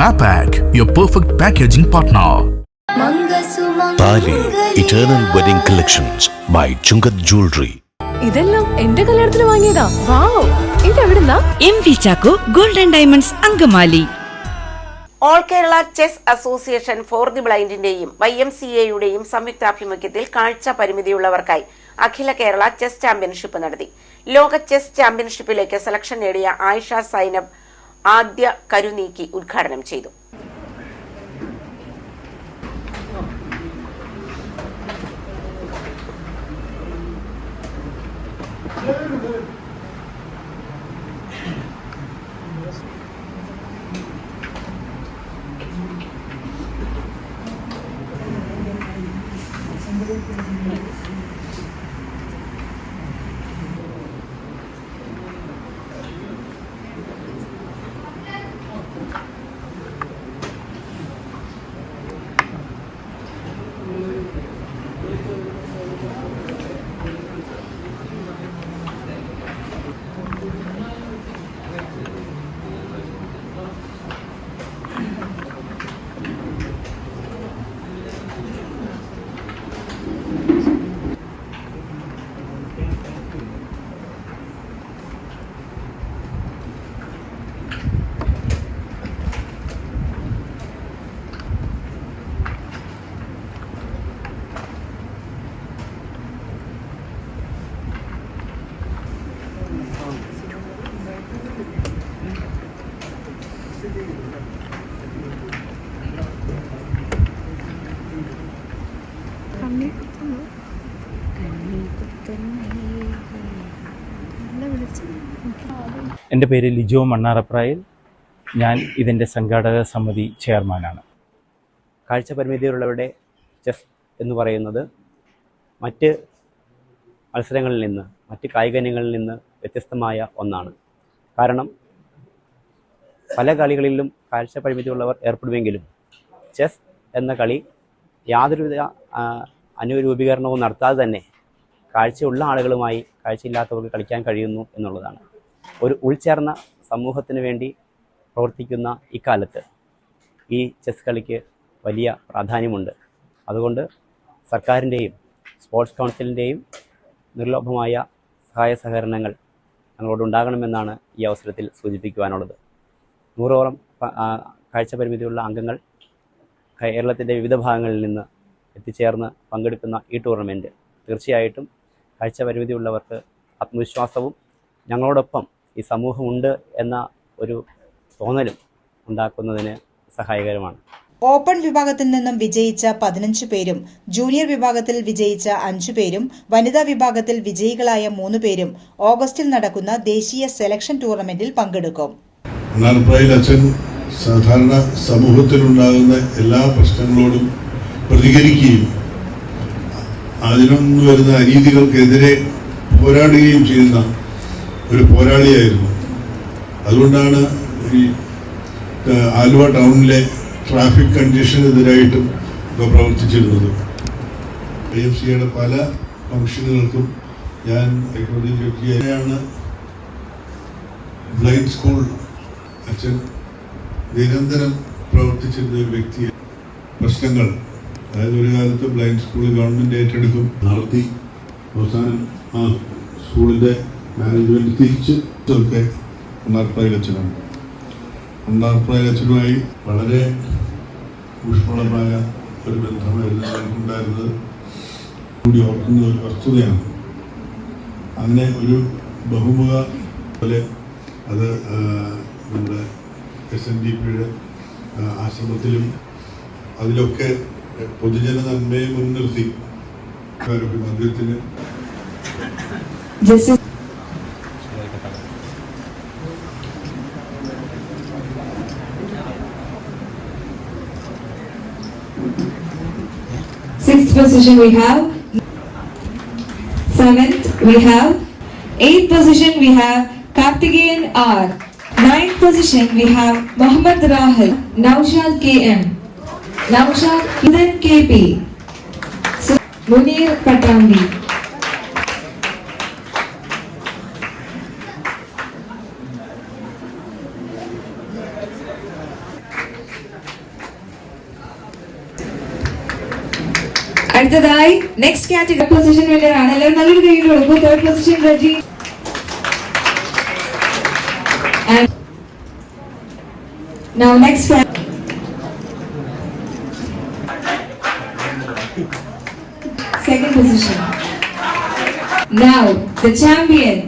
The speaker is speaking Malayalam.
Mapac, your perfect packaging partner. Thali eternal wedding collections by Chungath jewellery ഇതെല്ലാം എന്റെ കല്യാണത്തിന് വാങ്ങിയതാ. Wow. ഇതെവിടുന്നാ? M V Chacko golden diamonds Angamaly. All Kerala chess association for the ബ്ലൈൻഡിന്റെയും Y M C എയുടെയും സംയുക്താഭിമുഖ്യത്തിൽ കാഴ്ച പരിമിതിയുള്ളവർക്കായി അഖില കേരള ചെസ് ചാമ്പ്യൻഷിപ്പ് നടത്തി. ലോക ചെസ് ചാമ്പ്യൻഷിപ്പിലേക്ക് സെലക്ഷൻ നേടിയ ആയിഷ സൈനബ് ആദ്യ കരുനീക്കി ഉദ്ഘാടനം ചെയ്തു. എന്റെ പേര് ലിജോ മണ്ണാറപ്രായിൽ. ഞാൻ ഇതിന്റെ സംഘാടക സമിതി ചെയർമാനാണ്. കാഴ്ച പരിമിതിയുള്ളവരുടെ ചെസ് എന്ന് പറയുന്നത് മറ്റ് മത്സരങ്ങളിൽ നിന്ന് മറ്റ് കായിക ഇനങ്ങളിൽ നിന്ന് വ്യത്യസ്തമായ ഒന്നാണ്. കാരണം പല കളികളിലും കാഴ്ച പരിമിതിയുള്ളവർ ഏർപ്പെടുമെങ്കിലും ചെസ് എന്ന കളി യാതൊരുവിധ അനുരൂപീകരണവും നടത്താതെ തന്നെ കാഴ്ചയുള്ള ആളുകളുമായി കാഴ്ചയില്ലാത്തവർക്ക് കളിക്കാൻ കഴിയുന്നു എന്നുള്ളതാണ്. ഒരു ഉൾച്ചേർന്ന സമൂഹത്തിന് വേണ്ടി പ്രവർത്തിക്കുന്ന ഇക്കാലത്ത് ഈ ചെസ് കളിക്ക് വലിയ പ്രാധാന്യമുണ്ട്. അതുകൊണ്ട് സർക്കാരിന്റെയും സ്പോർട്സ് കൗൺസിലിന്റെയും നിർലോഭമായ സഹായ സഹകരണങ്ങൾ ഞങ്ങളോടുണ്ടാകണമെന്നാണ് ഈ അവസരത്തിൽ സൂചിപ്പിക്കുവാനുള്ളത്. നൂറോളം കാഴ്ചപരിമിതിയുള്ള കാഴ്ച പരിമിതിയുള്ള അംഗങ്ങൾ കേരളത്തിന്റെ വിവിധ ഭാഗങ്ങളിൽ നിന്ന് എത്തിച്ചേർന്ന് പങ്കെടുക്കുന്ന ഈ ടൂർണമെന്റ് തീർച്ചയായിട്ടും കാഴ്ച പരിമിതിയുള്ളവർക്ക് ആത്മവിശ്വാസവും ഞങ്ങളോടൊപ്പം ഈ സമൂഹമുണ്ട് എന്ന ഒരു തോന്നലും ഉണ്ടാക്കുന്നതിന് സഹായകരമാണ്. ഓപ്പൺ വിഭാഗത്തിൽ നിന്നും വിജയിച്ച പതിനഞ്ച് പേരും ജൂനിയർ വിഭാഗത്തിൽ വിജയിച്ച അഞ്ചു പേരും വനിതാ വിഭാഗത്തിൽ വിജയികളായ മൂന്ന് പേരും ഓഗസ്റ്റിൽ നടക്കുന്ന ദേശീയ സെലക്ഷൻ ടൂർണമെന്റിൽ പങ്കെടുക്കും. അച്ഛൻ സാധാരണ സമൂഹത്തിലുണ്ടാകുന്ന എല്ലാ പ്രശ്നങ്ങളോടും പ്രതികരിക്കുകയും അതിനൊന്നു വരുന്ന അനീതികൾക്കെതിരെ പോരാടുകയും ചെയ്യുന്ന ഒരു പോരാളിയായിരുന്നു. അതുകൊണ്ടാണ് ഈ ആലുവ ടൗണിലെ ട്രാഫിക് കണ്ടീഷനെതിരായിട്ടും ഒക്കെ പ്രവർത്തിച്ചിരുന്നത്. ഐ എം സിയുടെ പല ഫംഗ്ഷനുകൾക്കും ഞാൻ ഹൈക്കോടതി ചെയ്യുകയാണ് ബ്ലൈൻഡ് സ്കൂൾ അച്ഛൻ നിരന്തരം പ്രവർത്തിച്ചിരുന്ന ഒരു വ്യക്തി പ്രശ്നങ്ങൾ അതായത് ഒരു കാലത്ത് ബ്ലൈൻഡ് സ്കൂൾ ഗവൺമെന്റ് ഏറ്റെടുക്കും നടത്തി അവസാനം ആ സ്കൂളിന്റെ മാനേജ്മെന്റ് തിരിച്ച് ഒക്കെ ഉണ്ണാർപ്പായിൽ അച്ഛനാണ് ഉണ്ണാർപ്പായിൽ അച്ഛനുമായി വളരെ ഊഷ്മളമായ ഒരു ബന്ധമായിരുന്നു ഞങ്ങൾക്കുണ്ടായിരുന്നത് കൂടി ഓർക്കുന്ന ഒരു വസ്തുതയാണ്. അങ്ങനെ ഒരു ബഹുമുഖ പോലെ അത് നമ്മുടെ എസ് എൻ ഡി പിയുടെ ആശ്രമത്തിലും അതിലൊക്കെ പൊതുജന നന്മയെ മുൻനിർത്തി ഒരു മദ്യത്തിന് position we have. Seventh we have. Eighth position we have Kartikeyan R. Ninth position we have Muhammad Rahul. Naushad KM. Naushad Idan KP. Munir Patandi. അടുത്തതായി നെക്സ്റ്റ് കാറ്റഗറി പൊസിഷൻ വിന്നർ എല്ലാവരും നല്ലൊരു കയ്യിൽ കൊടുക്കും. Third position Reji Now next Second position. Now the champion.